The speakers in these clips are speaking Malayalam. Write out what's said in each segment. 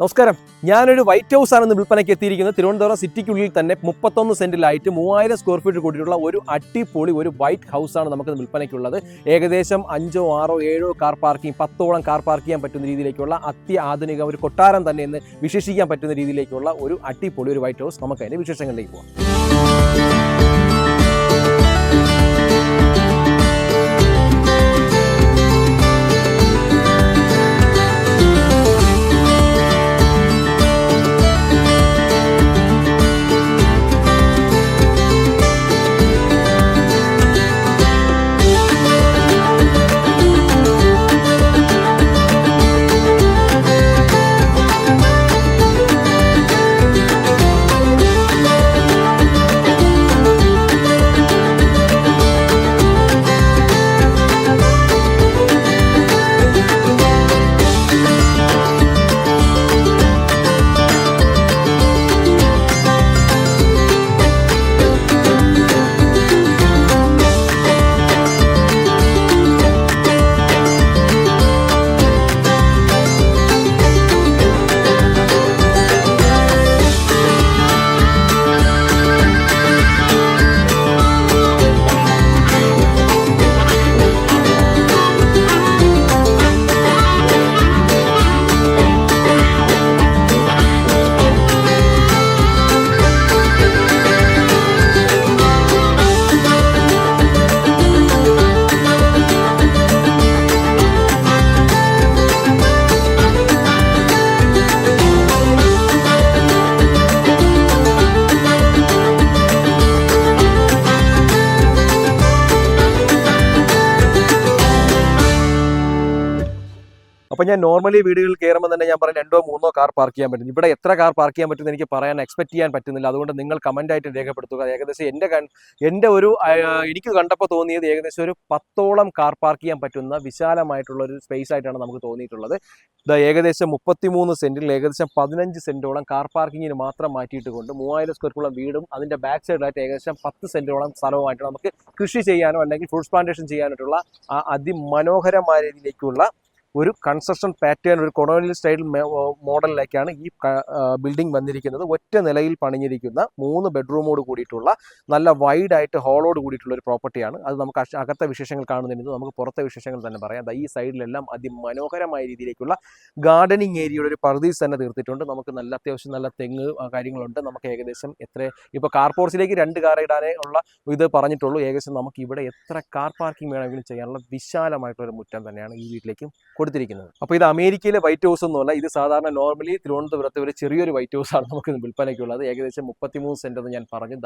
നമസ്കാരം. ഞാനൊരു വൈറ്റ് ഹൗസ് ആണെന്ന് വിൽപ്പനയ്ക്ക് എത്തിയിരിക്കുന്നത് തിരുവനന്തപുരം സിറ്റിക്കുള്ളിൽ തന്നെ മുപ്പത്തൊന്ന് സെന്റിലായിട്ട് മൂവായിരം സ്ക്വയർ ഫീറ്റ് കൂടിയിട്ടുള്ള ഒരു അടിപൊളി ഒരു വൈറ്റ് ഹൗസ് ആണ് നമുക്ക് വിൽപ്പനയ്ക്കുള്ളത്. ഏകദേശം അഞ്ചോ ആറോ ഏഴോ കാർ പാർക്കിംഗ് പത്തോളം കാർ പാർക്ക് ചെയ്യാൻ പറ്റുന്ന രീതിയിലേക്കുള്ള അത്യാധുനിക ഒരു കൊട്ടാരം തന്നെ എന്ന് വിശേഷിക്കാൻ പറ്റുന്ന രീതിയിലേക്കുള്ള ഒരു അടിപൊളി ഒരു വൈറ്റ് ഹൗസ് നമുക്ക് അതിന്റെ വിശേഷങ്ങളിലേക്ക് പോകാം. അപ്പൊ ഞാൻ നോർമലി വീടുകളിൽ കയറുമ്പോൾ തന്നെ ഞാൻ പറയും രണ്ടോ മൂന്നോ കാർ പാർക്ക് ചെയ്യാൻ പറ്റും. ഇവിടെ എത്ര കാർ പാർക്ക് ചെയ്യാൻ പറ്റുമെന്ന് എനിക്ക് പറയാൻ എക്സ്പെക്ട് ചെയ്യാൻ പറ്റുന്നില്ല. അതുകൊണ്ട് നിങ്ങൾ കമന്റ് ആയിട്ട് രേഖപ്പെടുത്തുക. ഏകദേശം എന്റെ എന്റെ ഒരു എനിക്ക് കണ്ടപ്പോൾ തോന്നിയത് ഏകദേശം ഒരു പത്തോളം കാർ പാർക്ക് ചെയ്യാൻ പറ്റുന്ന വിശാലമായിട്ടുള്ള ഒരു സ്പേസ് ആയിട്ടാണ് നമുക്ക് തോന്നിയിട്ടുള്ളത്. ഇത് ഏകദേശം മുപ്പത്തിമൂന്ന് സെന്റിൽ ഏകദേശം പതിനഞ്ച് സെന്റോളം കാർ പാർക്കിങ്ങിന് മാത്രം മാറ്റിയിട്ട് കൊണ്ട് മൂവായിരം സ്ക്വയർ ഫീറ്റുള്ള വീടും അതിന്റെ ബാക്ക് സൈഡിലായിട്ട് ഏകദേശം പത്ത് സെന്റോളം സ്ഥലവുമായിട്ട് നമുക്ക് കൃഷി ചെയ്യാനോ അല്ലെങ്കിൽ ഫ്രൂട്ട്സ് പ്ലാന്റേഷൻ ചെയ്യാനായിട്ടുള്ള ആ അതിമനോഹരമായ രീതിയിലേക്കുള്ള ഒരു കൺസ്ട്രക്ഷൻ പാറ്റേൺ ഒരു കൊളോണിയൽ സ്റ്റൈൽ മോഡലിലേക്കാണ് ഈ ബിൽഡിംഗ് വന്നിരിക്കുന്നത്. ഒറ്റ നിലയിൽ പണിഞ്ഞിരിക്കുന്ന മൂന്ന് ബെഡ്റൂമോട് കൂടിയിട്ടുള്ള നല്ല വൈഡ് ആയിട്ട് ഹോളോട് കൂടിയിട്ടുള്ള ഒരു പ്രോപ്പർട്ടിയാണ് അത് നമുക്ക് അകത്തെ വിശേഷങ്ങൾ കാണുന്നതിന് നമുക്ക് പുറത്തെ വിശേഷങ്ങൾ തന്നെ പറയാം. ഈ സൈഡിലെല്ലാം അതിമനോഹരമായ രീതിയിലേക്കുള്ള ഗാർഡനിങ് ഏരിയയുടെ ഒരു പർദീസ് തന്നെ തീർത്തിട്ടുണ്ട്. നമുക്ക് നല്ല അത്യാവശ്യം നല്ല തെങ്ങ് കാര്യങ്ങളുണ്ട്. നമുക്ക് ഏകദേശം എത്ര ഇപ്പോൾ കാർപോർട്സിലേക്ക് രണ്ട് കാർ ഇടാനേ ഉള്ള ഇത് പറഞ്ഞിട്ടുള്ളൂ. ഏകദേശം നമുക്ക് ഇവിടെ എത്ര കാർ പാർക്കിംഗ് വേണമെങ്കിലും ചെയ്യാനുള്ള വിശാലമായിട്ടുള്ള ഒരു മുറ്റം തന്നെയാണ് ഈ വീട്ടിലേക്കും കൊടുത്തിരിക്കുന്നത്. അപ്പോൾ ഇത് അമേരിക്കയിലെ വൈറ്റ് ഹൗസ് ഒന്നുമല്ല ഇത് സാധാരണ നോർമലി തിരുവനന്തപുരത്തെ ഒരു ചെറിയൊരു വൈറ്റ് ഹൗസ് ആണ് നമുക്ക് വിൽപ്പനയ്ക്കുള്ളത് ഏകദേശം മുപ്പത്തിമൂന്ന് സെന്റ് എന്ന് ഞാൻ പറഞ്ഞു.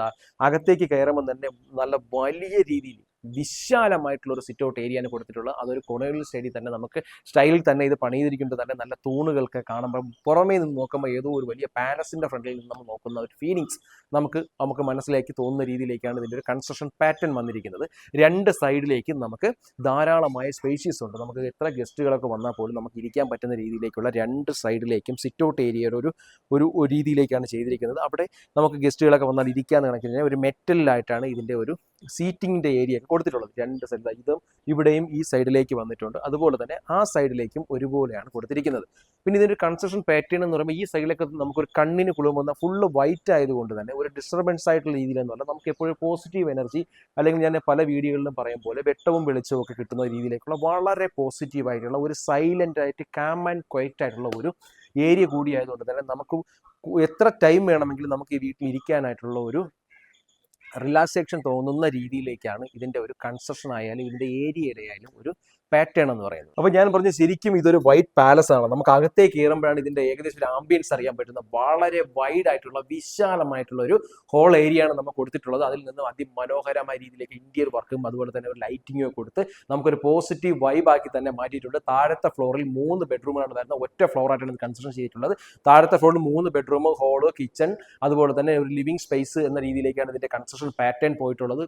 അകത്തേക്ക് കയറുമ്പോൾ തന്നെ നല്ല വലിയ രീതിയിൽ വിശാലമായിട്ടുള്ള ഒരു സിറ്റ് ഔട്ട് ഏരിയയാണ് കൊടുത്തിട്ടുള്ളത് അതൊരു കൊണോണിയൽ സ്റ്റേഡി തന്നെ നമുക്ക് സ്റ്റൈലിൽ തന്നെ ഇത് പണിതിരിക്കുന്നത് തന്നെ നല്ല തൂണുകൾക്ക് കാണുമ്പോൾ പുറമേ നിന്ന് നോക്കുമ്പോൾ ഏതോ ഒരു വലിയ പാലസിന്റെ ഫ്രണ്ടിൽ നിന്ന് നമ്മൾ നോക്കുന്ന ഒരു ഫീലിങ്സ് നമുക്ക് നമുക്ക് മനസ്സിലാക്കി തോന്നുന്ന രീതിയിലേക്കാണ് ഇതിന്റെ ഒരു കൺസ്ട്രക്ഷൻ പാറ്റേൺ വന്നിരിക്കുന്നത്. രണ്ട് സൈഡിലേക്ക് നമുക്ക് ധാരാളമായ സ്പേഷ്യസ് ഉണ്ട്. നമുക്ക് എത്ര ഗസ്റ്റുകളൊക്കെ വന്നാൽ പോലും നമുക്ക് ഇരിക്കാൻ പറ്റുന്ന രീതിയിലേക്കുള്ള രണ്ട് സൈഡിലേക്കും സിറ്റ് ഔട്ട് ഏരിയയുടെ ഒരു ഒരു ഒരു രീതിയിലേക്കാണ് ചെയ്തിരിക്കുന്നത്. അവിടെ നമുക്ക് ഗസ്റ്റുകളൊക്കെ വന്നാൽ ഇരിക്കാന്ന് കണക്കിന് ഒരു മെറ്റലിലായിട്ടാണ് ഇതിന്റെ ഒരു സീറ്റിങ്ങിന്റെ ഏരിയ കൊടുത്തിട്ടുള്ളത് രണ്ട് സൈഡിൽ ഇതും ഇവിടെയും ഈ സൈഡിലേക്ക് വന്നിട്ടുണ്ട്. അതുപോലെ തന്നെ ആ സൈഡിലേക്കും ഒരുപോലെയാണ് കൊടുത്തിരിക്കുന്നത്. പിന്നെ ഇതിന്റെ കൺസ്ട്രക്ഷൻ പാറ്റേൺ എന്ന് പറയുമ്പോൾ ഈ സൈഡിലേക്ക് നമുക്കൊരു കണ്ണിന് കുളിർന്ന ഫുള്ള് വൈറ്റ് ആയതുകൊണ്ട് തന്നെ ഒരു ഡിസ്റ്റർബൻസ് ആയിട്ടുള്ള രീതിയിലെന്ന് പറഞ്ഞാൽ നമുക്ക് എപ്പോഴും പോസിറ്റീവ് എനർജി അല്ലെങ്കിൽ ഞാൻ പല വീഡിയോകളിലും പറയും പോലെ വെട്ടവും വെളിച്ചവും ഒക്കെ കിട്ടുന്ന രീതിയിലേക്കുള്ള വളരെ പോസിറ്റീവ് ആയിട്ടുള്ള ഒരു സൈലന്റ് ആയിട്ട് കാം ആൻഡ് ക്വൈറ്റ് ആയിട്ടുള്ള ഒരു ഏരിയ കൂടിയായതുകൊണ്ട് തന്നെ നമുക്ക് എത്ര ടൈം വേണമെങ്കിലും നമുക്ക് ഈ വീട്ടിൽ ഇരിക്കാനായിട്ടുള്ള ഒരു റിലാക്സേഷൻ തോന്നുന്ന രീതിയിലേക്കാണ് ഇതിന്റെ ഒരു കൺസ്ട്രക്ഷൻ ആയാലും ഇതിന്റെ ഏരിയയിലായാലും ഒരു പാറ്റേൺ എന്ന് പറയുന്നത്. അപ്പോൾ ഞാൻ പറഞ്ഞു ശരിക്കും ഇതൊരു വൈറ്റ് പാലസ് ആണ്. നമുക്ക് അകത്തേക്ക് കയറുമ്പോഴാണ് ഇതിന്റെ ഏകദേശം ഒരു ആംബിയൻസ് അറിയാൻ പറ്റുന്ന വളരെ വൈഡ് ആയിട്ടുള്ള വിശാലമായിട്ടുള്ള ഒരു ഹോൾ ഏരിയ ആണ് നമുക്ക് കൊടുത്തിട്ടുള്ളത്. അതിൽ നിന്നും അതിമനോഹരമായ രീതിയിലേക്ക് ഇന്ത്യൻ വർക്കും അതുപോലെ തന്നെ ഒരു ഒക്കെ കൊടുത്ത് നമുക്കൊരു പോസിറ്റീവ് വൈബ് ആക്കി തന്നെ മാറ്റിയിട്ടുണ്ട്. താഴത്തെ ഫ്ലോറിൽ മൂന്ന് ബെഡ്റൂമാണ് വരുന്നത് ഒറ്റ ഇത് കൺസ്ട്രക്ഷൻ ചെയ്തിട്ടുള്ളത്. താഴത്തെ ഫ്ലോറിൽ മൂന്ന് ബെഡ്റൂം ഹോൾ കിച്ചൺ അതുപോലെ തന്നെ ഒരു ലിവിംഗ് സ്പേസ് എന്ന രീതിയിലേക്കാണ് ഇതിന്റെ കൺസ്ട്രക്ഷൻ പാറ്റേൺ പോയിട്ടുള്ളത്.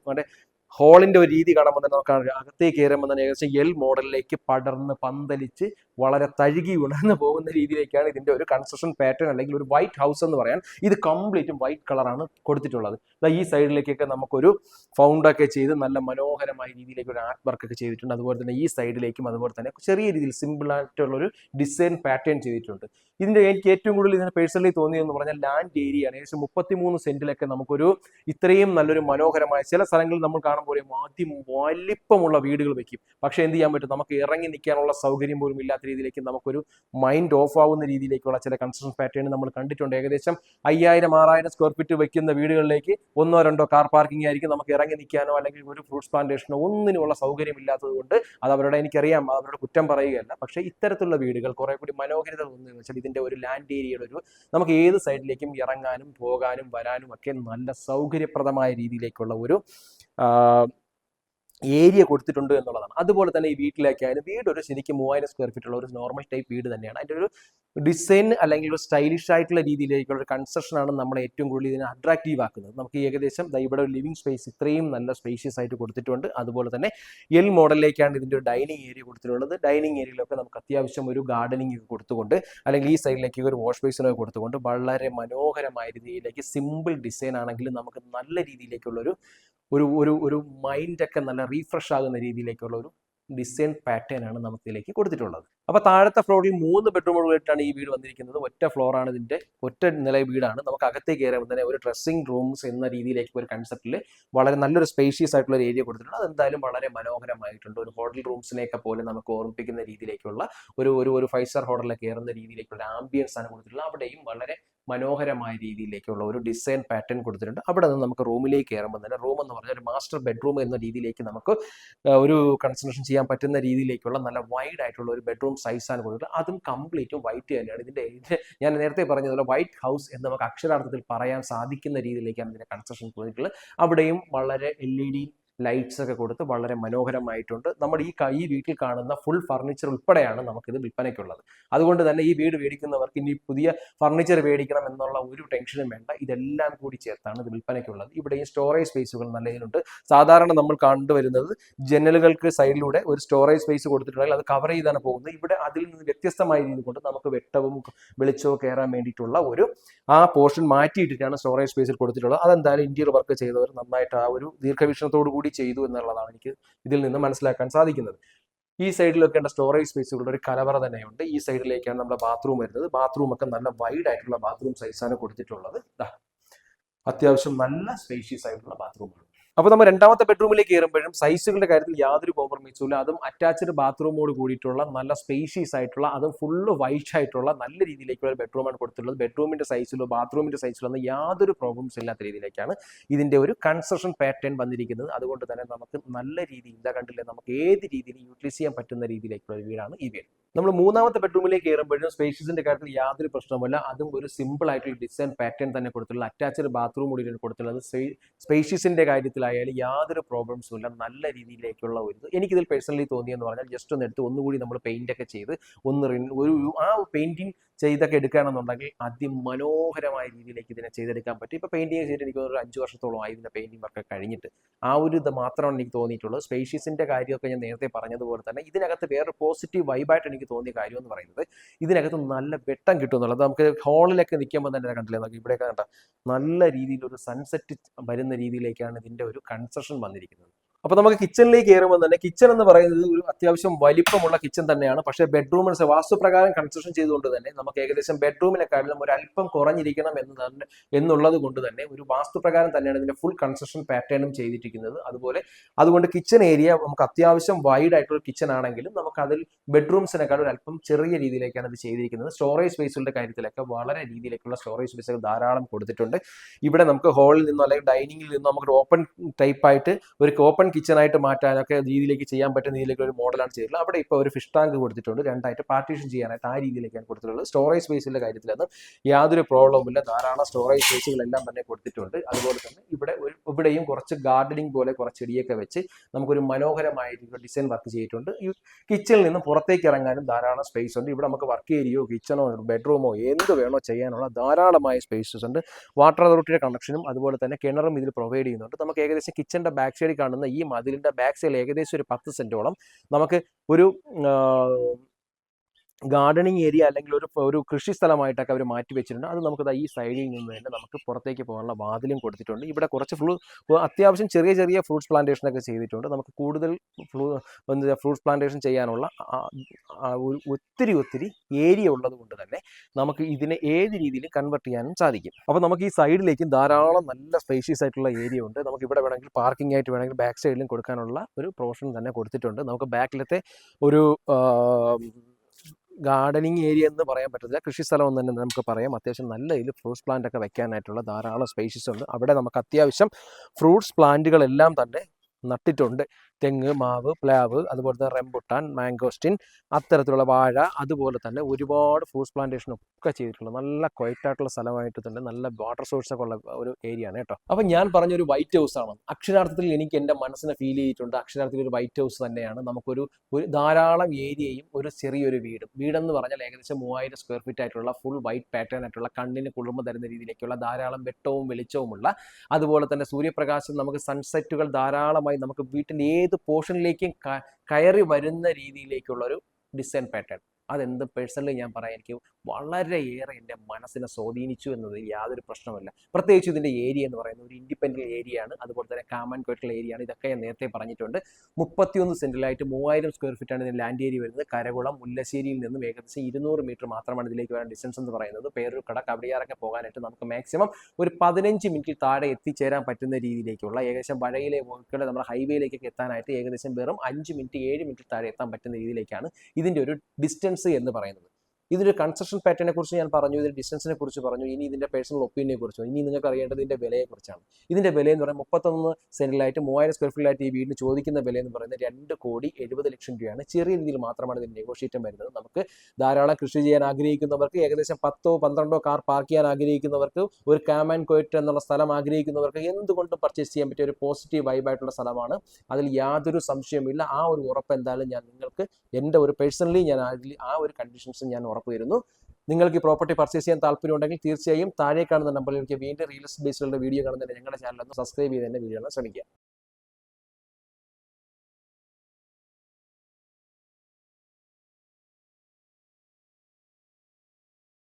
ഹോളിന്റെ ഒരു രീതി കാണുമ്പോൾ തന്നെ നമുക്ക് അകത്തേക്ക് കയറുമ്പോൾ തന്നെ ഏകദേശം എൽ മോഡലിലേക്ക് പടർന്ന് പന്തലിച്ച് വളരെ തഴുകി ഉണർന്നു പോകുന്ന രീതിയിലേക്കാണ് ഇതിന്റെ ഒരു കൺസ്ട്രക്ഷൻ പാറ്റേൺ അല്ലെങ്കിൽ ഒരു വൈറ്റ് ഹൗസ് എന്ന് പറയാൻ ഇത് കംപ്ലീറ്റും വൈറ്റ് കളറാണ് കൊടുത്തിട്ടുള്ളത്. ഈ സൈഡിലേക്കൊക്കെ നമുക്കൊരു ഫൗണ്ടൊക്കെ ചെയ്ത് നല്ല മനോഹരമായ രീതിയിലേക്ക് ഒരു ആർട്ട് വർക്ക് ഒക്കെ ചെയ്തിട്ടുണ്ട്. അതുപോലെ തന്നെ ഈ സൈഡിലേക്കും അതുപോലെ തന്നെ ചെറിയ രീതിയിൽ സിമ്പിൾ ആയിട്ടുള്ള ഒരു ഡിസൈൻ പാറ്റേൺ ചെയ്തിട്ടുണ്ട്. ഇതിന്റെ എനിക്ക് ഏറ്റവും കൂടുതൽ ഇതിന് പേഴ്സണലി തോന്നിയെന്ന് പറഞ്ഞാൽ ലാൻഡ് ഏരിയ ആണ്. ഏകദേശം മുപ്പത്തിമൂന്ന് സെന്റിലൊക്കെ നമുക്കൊരു ഇത്രയും നല്ലൊരു മനോഹരമായ ചില സ്ഥലങ്ങളിൽ നമ്മൾ കാണുമ്പോൾ ആദ്യം വലിപ്പമുള്ള വീടുകൾ വെക്കും. പക്ഷേ എന്ത് ചെയ്യാൻ പറ്റും? നമുക്ക് ഇറങ്ങി നിൽക്കാനുള്ള സൗകര്യം പോലും ഇല്ലാത്ത രീതിയിലേക്ക് നമുക്കൊരു മൈൻഡ് ഓഫ് ആവുന്ന രീതിയിലേക്കുള്ള ചില കൺസ്ട്രക്ഷൻ പാറ്റേൺ നമ്മൾ കണ്ടിട്ടുണ്ട്. ഏകദേശം അയ്യായിരം ആറായിരം സ്ക്വയർ ഫീറ്റ് വെക്കുന്ന വീടുകളിലേക്ക് ഒന്നോ രണ്ടോ കാർ പാർക്കിംഗ് ആയിരിക്കും നമുക്ക് ഇറങ്ങി നിൽക്കാനോ അല്ലെങ്കിൽ ഒരു ഫ്രൂട്ട്സ് പ്ലാന്റേഷനോ ഒന്നിനുമുള്ള സൗകര്യം ഇല്ലാത്തത് കൊണ്ട് അത് അവരുടെ എനിക്കറിയാം. അവരുടെ കുറ്റം പറയുകയല്ല. പക്ഷേ ഇത്തരത്തിലുള്ള വീടുകൾ കുറെ കൂടി മനോഹരിത തോന്നുന്നു വെച്ചാൽ ഇതിന്റെ ഒരു ലാൻഡ് ഏരിയയുടെ ഒരു നമുക്ക് ഏത് സൈഡിലേക്കും ഇറങ്ങാനും പോകാനും വരാനും ഒക്കെ നല്ല സൗകര്യപ്രദമായ രീതിയിലേക്കുള്ള ഒരു ഏരിയ കൊടുത്തിട്ടുണ്ട് എന്നുള്ളതാണ്. അതുപോലെ തന്നെ ഈ വീട്ടിലേക്കായാലും വീട് ഒരു ശരിക്കും മൂവായിരം സ്ക്വയർ ഫീറ്റ് ഉള്ള ഒരു നോർമൽ ടൈപ്പ് വീട് തന്നെയാണ്. അതിന്റെ ഒരു ഡിസൈൻ അല്ലെങ്കിൽ ഒരു സ്റ്റൈലിഷ് ആയിട്ടുള്ള രീതിയിലേക്കുള്ള ഒരു കൺസ്ട്രക്ഷൻ ആണ് ഏറ്റവും കൂടുതൽ ഇതിനെ അട്രാക്റ്റീവ് ആക്കുന്നത്. നമുക്ക് ഏകദേശം ഇവിടെ ഒരു ലിവിംഗ് സ്പേസ് ഇത്രയും നല്ല സ്പേഷ്യസ് ആയിട്ട് കൊടുത്തിട്ടുണ്ട്. അതുപോലെ തന്നെ എൽ മോഡലിലേക്കാണ് ഇതിന്റെ ഒരു ഡൈനിങ് ഏരിയ കൊടുത്തിട്ടുള്ളത്. ഡൈനിങ് ഏരിയയിലൊക്കെ നമുക്ക് അത്യാവശ്യം ഒരു ഗാർഡനിങ് ഒക്കെ കൊടുത്തുകൊണ്ട് അല്ലെങ്കിൽ ഈ സൈഡിലേക്ക് ഒരു വാഷ് ബേസിനൊക്കെ കൊടുത്തുകൊണ്ട് വളരെ മനോഹരമായ രീതിയിലേക്ക് സിമ്പിൾ ഡിസൈൻ ആണെങ്കിലും നമുക്ക് നല്ല രീതിയിലേക്കുള്ള ഒരു ഒരു ഒരു മൈൻഡൊക്കെ നല്ല റീഫ്രഷ് ആകുന്ന രീതിയിലേക്കുള്ള ഒരു ഡിസൈൻ പാറ്റേൺ ആണ് നമുക്ക് ഇതിലേക്ക് കൊടുത്തിട്ടുള്ളത്. അപ്പൊ താഴത്തെ ഫ്ലോറിൽ മൂന്ന് ബെഡ്റൂമുകളായിട്ടാണ് ഈ വീട് വന്നിരിക്കുന്നത്. ഒറ്റ ഫ്ലോറാണ് ഇതിന്റെ ഒറ്റ നില വീടാണ്. നമുക്ക് അകത്തേക്ക് കയറുമ്പോൾ തന്നെ ഒരു ഡ്രസ്സിംഗ് റൂംസ് എന്ന രീതിയിലേക്ക് ഒരു കൺസെപ്റ്റിൽ വളരെ നല്ലൊരു സ്പേഷ്യസ് ആയിട്ടുള്ള ഒരു ഏരിയ കൊടുത്തിട്ടുണ്ട്. അതെന്തായാലും വളരെ മനോഹരമായിട്ടുണ്ട്. ഒരു ഹോട്ടൽ റൂംസിനെയൊക്കെ പോലെ നമുക്ക് ഓർമ്മിപ്പിക്കുന്ന രീതിയിലേക്കുള്ള ഒരു ഒരു ഒരു ഫൈവ് സ്റ്റാർ ഹോട്ടലിൽ കയറുന്ന രീതിയിലേക്കുള്ള ആംബിയൻസ് ആണ് കൊടുത്തിട്ടുള്ളത്. അവിടെയും വളരെ മനോഹരമായ രീതിയിലേക്കുള്ള ഒരു ഡിസൈൻ പാറ്റേൺ കൊടുത്തിട്ടുണ്ട്. അവിടെ നിന്ന് നമുക്ക് റൂമിലേക്ക് കയറുമ്പോൾ തന്നെ റൂം എന്ന് പറഞ്ഞാൽ ഒരു മാസ്റ്റർ ബെഡ്റൂം എന്ന രീതിയിലേക്ക് നമുക്ക് ഒരു കൺസ്ട്രക്ഷൻ ചെയ്യാൻ പറ്റുന്ന രീതിയിലേക്കുള്ള നല്ല വൈഡ് ആയിട്ടുള്ള ഒരു ബെഡ്റൂം സൈസാണ് കൊടുത്തിട്ടുള്ളത് അതും കംപ്ലീറ്റും വൈറ്റ് തന്നെയാണ്. ഇതിന്റെ ഞാൻ നേരത്തെ പറഞ്ഞതുപോലെ വൈറ്റ് ഹൗസ് എന്ന് നമുക്ക് അക്ഷരാർത്ഥത്തിൽ പറയാൻ സാധിക്കുന്ന രീതിയിലേക്കാണ് ഇതിന്റെ കൺസ്ട്രക്ഷൻ കൊടുത്തിട്ടുള്ളത് അവിടെയും വളരെ എൽ ഇ ഡി ലൈറ്റ്സ് ഒക്കെ കൊടുത്ത് വളരെ മനോഹരമായിട്ടുണ്ട്. നമ്മൾ ഈ ഈ വീട്ടിൽ കാണുന്ന ഫുൾ ഫർണിച്ചർ ഉൾപ്പെടെയാണ് നമുക്കിത് വിൽപ്പനയ്ക്കുള്ളത്. അതുകൊണ്ട് തന്നെ ഈ വീട് മേടിക്കുന്നവർക്ക് ഇനി പുതിയ ഫർണിച്ചർ മേടിക്കണം എന്നുള്ള ഒരു ടെൻഷനും വേണ്ട. ഇതെല്ലാം കൂടി ചേർത്താണ് ഇത് വിൽപ്പനയ്ക്കുള്ളത്. ഇവിടെ ഈ സ്റ്റോറേജ് സ്പേസുകൾ നല്ല ഇതിലുണ്ട് സാധാരണ നമ്മൾ കണ്ടുവരുന്നത് ജനലുകൾക്ക് സൈഡിലൂടെ ഒരു സ്റ്റോറേജ് സ്പേസ് കൊടുത്തിട്ടുണ്ടെങ്കിൽ അത് കവർ ചെയ്താണ് പോകുന്നത്. ഇവിടെ അതിൽ നിന്ന് വ്യത്യസ്തമായ രീതി കൊണ്ട് നമുക്ക് വെട്ടവും വെളിച്ചവും കയറാൻ വേണ്ടിയിട്ടുള്ള ഒരു ആ പോർഷൻ മാറ്റിയിട്ടിട്ടാണ് സ്റ്റോറേജ് സ്പേസിൽ കൊടുത്തിട്ടുള്ളത്. അതെന്തായാലും ഇന്ത്യയിൽ വർക്ക് ചെയ്തവർ നന്നായിട്ട് ആ ഒരു ദീർഘവീക്ഷണത്തോടു കൂടി ചെയ്തു എന്നുള്ളതാണ് എനിക്ക് ഇതിൽ നിന്ന് മനസ്സിലാക്കാൻ സാധിക്കുന്നത്. ഈ സൈഡിലൊക്കെ ഉള്ള സ്റ്റോറേജ് സ്പേസുകളുടെ ഒരു കലവറ തന്നെയുണ്ട്. ഈ സൈഡിലേക്കാണ് നമ്മുടെ ബാത്റൂം വരുന്നത്. ബാത്റൂം ഒക്കെ നല്ല വൈഡ് ആയിട്ടുള്ള ബാത്റൂം സൈസാണ് കൊടുത്തിട്ടുള്ളത്. അത്യാവശ്യം നല്ല സ്പേഷ്യസ് ആയിട്ടുള്ള ബാത്റൂമാണ് അപ്പോൾ നമ്മൾ രണ്ടാമത്തെ ബെഡ്റൂമിലേക്ക് കയറുമ്പോഴും സൈസുകളുടെ കാര്യത്തിൽ യാതൊരു കോംപ്രമൈസും ഇല്ല. അതും അറ്റാച്ച്ഡ് ബാത്റൂമോട് കൂടിയിട്ടുള്ള നല്ല സ്പേഷ്യസ് ആയിട്ടുള്ള അതും ഫുള്ള് വൈറ്റ് ആയിട്ടുള്ള നല്ല രീതിയിലേക്കുള്ള ബെഡ്റൂമാണ് കൊടുത്തിട്ടുള്ളത്. ബെഡ്റൂമിന്റെ സൈസിലോ ബാത്റൂമിന്റെ സൈസിലോ യാതൊരു പ്രോബ്ലംസ് ഇല്ലാത്ത രീതിയിലേക്കാണ് ഇതിന്റെ ഒരു കൺസ്ട്രക്ഷൻ പാറ്റേൺ വന്നിരിക്കുന്നത്. അതുകൊണ്ട് തന്നെ നമുക്ക് നല്ല രീതിയിൽ ഇതാ കണ്ടില്ലേ നമുക്ക് ഏത് രീതിയിൽ യൂട്ടിലൈസ് ചെയ്യാൻ പറ്റുന്ന രീതിയിലേക്കുള്ള ഒരു വീടാണ് ഈ വീട്. നമ്മൾ മൂന്നാമത്തെ ബെഡ്റൂമിലേക്ക് കയറുമ്പോഴും സ്പേഷ്യസിന്റെ കാര്യത്തിൽ യാതൊരു പ്രശ്നവുമില്ല അതും ഒരു സിമ്പിൾ ആയിട്ടുള്ള ഡിസൈൻ പാറ്റേൺ തന്നെ കൊടുത്തിട്ടുള്ള അറ്റാച്ച്ഡ് ബാത്റൂം കൂടി കൊടുത്തിട്ടുള്ളത് സ്പേഷ്യസിന്റെ കാര്യത്തിലായാലും യാതൊരു പ്രോബ്ലംസും ഇല്ല. നല്ല രീതിയിലേക്കുള്ള ഒരു എനിക്കിതിൽ പേഴ്സണലി തോന്നിയെന്ന് പറഞ്ഞാൽ ജസ്റ്റ് ഒന്ന് എടുത്ത് ഒന്നുകൂടി നമ്മൾ പെയിന്റ് ഒക്കെ ചെയ്ത് ഒന്ന് ഒരു ആ പെയിന്റിങ് ചെയ്തൊക്കെ എടുക്കുകയാണെന്നുണ്ടെങ്കിൽ അതിമനോഹരമായ രീതിയിലേക്ക് ഇതിനെ ചെയ്തെടുക്കാൻ പറ്റും. ഇപ്പൊ പെയിന്റിങ് ചെയ്തിട്ട് എനിക്ക് ഒരു അഞ്ച് വർഷത്തോളമായി ഇതിന്റെ പെയിന്റിംഗ് വർക്ക് കഴിഞ്ഞിട്ട്. ആ ഒരു ഇത് മാത്രമാണ് എനിക്ക് തോന്നിയിട്ടുള്ളത്. സ്പേഷ്യസിന്റെ കാര്യമൊക്കെ ഞാൻ നേരത്തെ പറഞ്ഞതുപോലെ തന്നെ ഇതിനകത്ത് വേറെ പോസിറ്റീവ് വൈബായിട്ട് എനിക്ക് തോന്നിയ കാര്യം എന്ന് പറയുന്നത് ഇതിനകത്ത് നല്ല വെട്ടം കിട്ടും എന്നുള്ളത്. നമുക്ക് ഹാളിലൊക്കെ നിൽക്കുമ്പോൾ തന്നെ കണ്ടില്ലേ? നമുക്ക് ഇവിടെയൊക്കെ കണ്ട നല്ല രീതിയിൽ ഒരു സൺസെറ്റ് വരുന്ന രീതിയിലേക്കാണ് ഇതിന്റെ ഒരു കൺസെഷൻ വന്നിരിക്കുന്നത്. അപ്പൊ നമുക്ക് കിച്ചണിലേക്ക് കയറുമ്പോൾ തന്നെ കിച്ചൺ എന്ന് പറയുന്നത് ഒരു അത്യാവശ്യം വലിപ്പമുള്ള കിച്ചൺ തന്നെയാണ്. പക്ഷേ ബെഡ്റൂമിന് വാസ്തുപ്രകാരം കൺസ്ട്രക്ഷൻ ചെയ്തുകൊണ്ട് തന്നെ നമുക്ക് ഏകദേശം ബെഡ്റൂമിനെക്കാളും ഒരു അല്പം കുറഞ്ഞിരിക്കണം എന്ന് തന്നെ എന്നുള്ളത് കൊണ്ട് തന്നെ ഒരു വാസ്തുപ്രകാരം തന്നെയാണ് ഇതിന്റെ ഫുൾ കൺസ്ട്രക്ഷൻ പാറ്റേണും ചെയ്തിരിക്കുന്നത്. അതുപോലെ അതുകൊണ്ട് കിച്ചൺ ഏരിയ നമുക്ക് അത്യാവശ്യം വൈഡ് ആയിട്ടുള്ള കിച്ചൺ ആണെങ്കിലും നമുക്ക് അതിൽ ബെഡ്റൂംസിനെക്കാളും ഒരു അല്പം ചെറിയ രീതിയിലേക്കാണ് ഇത് ചെയ്തിരിക്കുന്നത്. സ്റ്റോറേജ് സ്പേസുകളുടെ കാര്യത്തിലൊക്കെ വളരെ രീതിയിലേക്കുള്ള സ്റ്റോറേജ് സ്പേസുകൾ ധാരാളം കൊടുത്തിട്ടുണ്ട്. ഇവിടെ നമുക്ക് ഹാളിൽ നിന്നോ അല്ലെങ്കിൽ ഡൈനിങ്ങിൽ നിന്നോ നമുക്ക് ഓപ്പൺ ടൈപ്പ് ആയിട്ട് ഒരു ഓപ്പൺ കിച്ചൺ ആയിട്ട് മാറ്റാനൊക്കെ രീതിയിലേക്ക് ചെയ്യാൻ പറ്റുന്ന രീതിയിലേക്ക് ഒരു മോഡലാണ് ചെയ്തിട്ടുള്ളത്. അവിടെ ഇപ്പോൾ ഒരു ഫിഷ് ടാങ്ക് കൊടുത്തിട്ടുണ്ട്. രണ്ടായിട്ട് പാർട്ടീഷൻ ചെയ്യാനായിട്ട് ആ രീതിയിലേക്കാണ് കൊടുത്തിട്ടുള്ളത്. സ്റ്റോറേജ് സ്പേസിന്റെ കാര്യത്തിലൊന്നും യാതൊരു പ്രോബ്ലവും ഇല്ല. ധാരാളം സ്റ്റോറേജ് സ്പേസുകളെല്ലാം തന്നെ കൊടുത്തിട്ടുണ്ട്. അതുപോലെ തന്നെ ഇവിടെ ഒരു ഇവിടെയും കുറച്ച് ഗാർഡനിങ് പോലെ കുറച്ച് ചെടിയൊക്കെ വെച്ച് നമുക്കൊരു മനോഹരമായ ഡിസൈൻ വർക്ക് ചെയ്തിട്ടുണ്ട്. ഈ കിച്ചണിൽ നിന്ന് പുറത്തേക്ക് ഇറങ്ങാനും ധാരാളം സ്പേസ് ഉണ്ട്. ഇവിടെ നമുക്ക് വർക്ക് ഏരിയയോ കിച്ചണോ ബെഡ്റൂമോ എന്ത് വേണോ ചെയ്യാനുള്ള ധാരാളമായ സ്പേസസ് ഉണ്ട്. വാട്ടർ അതോറിറ്റിയുടെ കണക്ഷനും അതുപോലെ തന്നെ കിണറും ഇതിൽ പ്രൊവൈഡ് ചെയ്യുന്നുണ്ട്. നമുക്ക് ഏകദേശം കിച്ചന്റെ ബാക്ക് സൈഡിൽ കാണുന്ന ഈ മതിലിന്റെ ബാക്ക് സൈഡിൽ ഏകദേശം ഒരു പത്ത് സെന്റോളം നമുക്ക് ഒരു ഗാർഡനിങ് ഏരിയ അല്ലെങ്കിൽ ഒരു ഒരു കൃഷി സ്ഥലമായിട്ടൊക്കെ അവർ മാറ്റി വെച്ചിട്ടുണ്ട്. അത് നമുക്ക് ഈ സൈഡിൽ നിന്ന് തന്നെ നമുക്ക് പുറത്തേക്ക് പോകാനുള്ള വാതിലും കൊടുത്തിട്ടുണ്ട്. ഇവിടെ കുറച്ച് ഫ്ലൂ അത്യാവശ്യം ചെറിയ ചെറിയ ഫ്രൂട്ട്സ് പ്ലാന്റേഷനൊക്കെ ചെയ്തിട്ടുണ്ട്. നമുക്ക് കൂടുതൽ ഫ്ലൂ എന്താ ഫ്രൂട്ട്സ് പ്ലാന്റേഷൻ ചെയ്യാനുള്ള ഒത്തിരി ഒത്തിരി ഏരിയ ഉള്ളത് കൊണ്ട് തന്നെ നമുക്ക് ഇതിനെ ഏത് രീതിയിൽ കൺവെർട്ട് ചെയ്യാനും സാധിക്കും. അപ്പോൾ നമുക്ക് ഈ സൈഡിലേക്കും ധാരാളം നല്ല സ്പേഷ്യസ് ആയിട്ടുള്ള ഏരിയ ഉണ്ട്. നമുക്ക് ഇവിടെ വേണമെങ്കിൽ പാർക്കിംഗ് ആയിട്ട് വേണമെങ്കിൽ ബാക്ക് സൈഡിലും കൊടുക്കാനുള്ള ഒരു പ്രൊവിഷൻ തന്നെ കൊടുത്തിട്ടുണ്ട്. നമുക്ക് ബാക്കിലത്തെ ഒരു ഗാർഡനിങ് ഏരിയ എന്ന് പറയാൻ പറ്റത്തില്ല. കൃഷി സ്ഥലം എന്ന് തന്നെ നമുക്ക് പറയാം. അത്യാവശ്യം നല്ല ഇതിൽ ഫ്രൂട്ട്സ് പ്ലാന്റ് ഒക്കെ വെക്കാനായിട്ടുള്ള ധാരാളം സ്പേഷ്യസ് ഉണ്ട്. അവിടെ നമുക്ക് അത്യാവശ്യം ഫ്രൂട്ട്സ് പ്ലാന്റുകളെല്ലാം തന്നെ നട്ടിട്ടുണ്ട്. തെങ്ങ് മാവ് പ്ലാവ് അതുപോലെ തന്നെ റെമ്പുട്ടാൻ മാംഗോസ്റ്റിൻ അത്തരത്തിലുള്ള വാഴ അതുപോലെ തന്നെ ഒരുപാട് ഫ്രൂട്ട്സ് പ്ലാന്റേഷൻ ഒക്കെ ചെയ്തിട്ടുള്ള നല്ല ക്വയറ്റ് ആയിട്ടുള്ള സ്ഥലമായിട്ട് തന്നെ നല്ല വാട്ടർ സോഴ്സ് ഒക്കെ ഉള്ള ഒരു ഏരിയ ആണ് കേട്ടോ. അപ്പം ഞാൻ പറഞ്ഞ ഒരു വൈറ്റ് ഹൗസ് ആണ്. അക്ഷരാർത്ഥത്തിൽ എനിക്ക് എന്റെ മനസ്സിനെ ഫീൽ ചെയ്തിട്ടുണ്ട്. അക്ഷരാർത്ഥത്തിൽ ഒരു വൈറ്റ് ഹൗസ് തന്നെയാണ്. നമുക്കൊരു ഒരു ധാരാളം ഏരിയയും ഒരു ചെറിയൊരു വീടും. വീടെന്ന് പറഞ്ഞാൽ ഏകദേശം മൂവായിരം സ്ക്വയർ ഫീറ്റ് ആയിട്ടുള്ള ഫുൾ വൈറ്റ് പാറ്റേൺ ആയിട്ടുള്ള കണ്ണിന് കുളിർമ തരുന്ന രീതിയിലേക്കുള്ള ധാരാളം വെട്ടവും വെളിച്ചവുമുള്ള അതുപോലെ തന്നെ സൂര്യപ്രകാശം നമുക്ക് സൺസെറ്റുകൾ ധാരാളമായി നമുക്ക് വീട്ടിന്റെ ഏത് പോർഷനിലേക്കും കയറി വരുന്ന രീതിയിലേക്കുള്ളൊരു ഡിസൈൻ പാറ്റേൺ. അതെന്ത് പേഴ്സണലി ഞാൻ പറയാം. എനിക്ക് വളരെയേറെ എന്റെ മനസ്സിനെ സ്വാധീനിച്ചു എന്നതിൽ യാതൊരു പ്രശ്നമല്ല പ്രത്യേകിച്ച് ഇതിന്റെ ഏരിയ എന്ന് പറയുന്നത് ഒരു ഇൻഡിപെൻഡന്റ് ഏരിയ ആണ്. അതുപോലെ തന്നെ കാമൻ കോയിട്ടുള്ള ഏരിയ ആണ്. ഇതൊക്കെ ഞാൻ നേരത്തെ പറഞ്ഞിട്ടുണ്ട്. മുപ്പത്തിയൊന്ന് സെന്റിലായിട്ട് മൂവായിരം സ്ക്വയർ ഫീറ്റാണ് ഇതിന് ലാൻഡ് ഏരിയ വരുന്നത്. കരകുളം മുല്ലശ്ശേരിയിൽ നിന്നും ഏകദേശം ഇരുന്നൂറ് മീറ്റർ മാത്രമാണ് ഇതിലേക്ക് വരാൻ ഡിസ്റ്റൻസ് എന്ന് പറയുന്നത്. പേരൂർക്കട കവടിയാറൊക്കെ പോകാനായിട്ട് നമുക്ക് മാക്സിമം ഒരു പതിനഞ്ച് മിനിറ്റ് താഴെ എത്തിച്ചേരാൻ പറ്റുന്ന രീതിയിലേക്കുള്ള ഏകദേശം വഴയിലെ വോക്കുകൾ നമ്മുടെ ഹൈവേയിലേക്കൊക്കെ എത്താനായിട്ട് ഏകദേശം വെറും അഞ്ച് മിനിറ്റ് ഏഴ് മിനിറ്റ് താഴെ എത്താൻ പറ്റുന്ന രീതിയിലേക്കാണ് ഇതിന്റെ ഒരു ഡിസ്റ്റൻസ് എന്ന് പറയുന്നത്. ഇതിന്റെ കൺസ്ട്രക്ഷൻ പാറ്റേണിനെ കുറിച്ച് ഞാൻ പറഞ്ഞു ഇതിന്റെ ഡിസ്റ്റൻസിനെ കുറിച്ച് പറഞ്ഞു ഇനി ഇതിന്റെ പേഴ്സണൽ ഒപ്പീനിയനെ കുറിച്ച് ഇനി നിങ്ങൾക്ക് അറിയേണ്ടത് ഇതിന്റെ വിലയെക്കുറിച്ചാണ് ഇതിന്റെ വില എന്ന് പറയുന്നത് മുപ്പത്തൊന്ന് സെന്റിലായിട്ട് മൂവായിരം സ്ക്വയർ ഫീറ്റിലായിട്ട് ഈ വീടിന് ചോദിക്കുന്ന വില എന്ന് പറയുന്നത് രണ്ട് കോടി എഴുപത് ലക്ഷം രൂപയാണ്. ചെറിയ രീതിയിൽ മാത്രമാണ് ഇതിന് നെഗോഷിയേറ്റം വരുന്നത്. നമുക്ക് ധാരാളം കൃഷി ചെയ്യാൻ ആഗ്രഹിക്കുന്നവർക്ക് ഏകദേശം പത്തോ പന്ത്രണ്ടോ കാർ പാർക്ക് ചെയ്യാൻ ആഗ്രഹിക്കുന്നവർക്ക് ഒരു കാം ആൻഡ് കോയറ്റ് എന്നുള്ള സ്ഥലം ആഗ്രഹിക്കുന്നവർക്ക് എന്തുകൊണ്ടും പർച്ചേസ് ചെയ്യാൻ പറ്റിയ ഒരു പോസിറ്റീവ് വൈബായിട്ടുള്ള സ്ഥലമാണ്. അതിൽ യാതൊരു സംശയമില്ല ആ ഒരു ഉറപ്പ് എന്തായാലും ഞാൻ നിങ്ങൾക്ക് എന്റെ ഒരു പേഴ്സണലി ഞാൻ ആ ഒരു കണ്ടീഷൻസ് ഞാൻ ഉറപ്പ് തരുന്നു നിങ്ങൾക്ക് ഈ പ്രോപ്പർട്ടി പർച്ചേസ് ചെയ്യാൻ താല്പര്യം ഉണ്ടെങ്കിൽ തീർച്ചയായും താഴെ കാണുന്ന നമ്പറിലേക്ക് വീണ്ടും റിയൽ എസ്റ്റേറ്റ് ബേസിലുള്ള വീഡിയോ കാണുന്നതിന് ഞങ്ങളുടെ ചാനൽ ഒന്ന് സബ്സ്ക്രൈബ് ചെയ്ത് തന്നെ വീഡിയോ കാണാൻ ശ്രമിക്കുക.